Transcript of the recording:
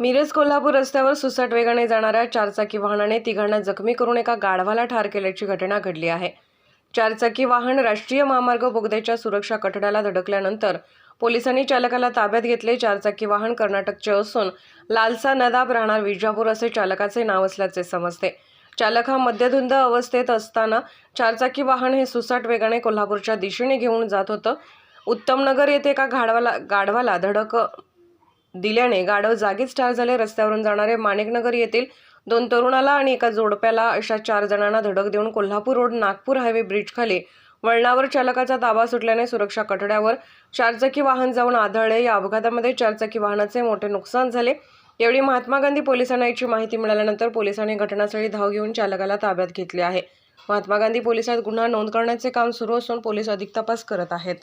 मिरज कोल्हापूर रस्त्यावर सुसाट वेगाने जाणाऱ्या चारचाकी वाहनाने तिघांना जखमी करून एका गाढवाला ठार केल्याची घटना घडली आहे. चारचाकी वाहन राष्ट्रीय महामार्ग बोगद्याच्या सुरक्षा कठड्याला धडकल्यानंतर पोलिसांनी चालकाला ताब्यात घेतले. चारचाकी वाहन कर्नाटकचे असून लालसा नदाब राहणार विजापूर असे चालकाचे नाव असल्याचे समजते. चालक हा मद्यधुंद अवस्थेत असताना चारचाकी वाहन हे सुसाट वेगाने कोल्हापूरच्या दिशेने घेऊन जात होतं. उत्तमनगर येथे एका गाढवाला गाढवाला धडक दिल्याने गाढव जागीच ठार झाले. रस्त्यावरून जाणारे माणिकनगर येथील दोन तरुणाला आणि एका जोडप्याला अशा चार जणांना धडक देऊन कोल्हापूर रोड नागपूर हायवे ब्रिजखाली वळणावर चालकाचा ताबा सुटल्याने सुरक्षा कठड्यावर चारचाकी वाहन जाऊन आढळले या अपघातामध्ये चारचाकी वाहनाचे मोठे नुकसान झाले. यावेळी महात्मा गांधी पोलिसांना याची माहिती मिळाल्यानंतर पोलिसांनी घटनास्थळी धाव घेऊन चालकाला ताब्यात घेतले आहे. महात्मा गांधी पोलिसात गुन्हा नोंद करण्याचे काम सुरू असून पोलीस अधिक तपास करत आहेत.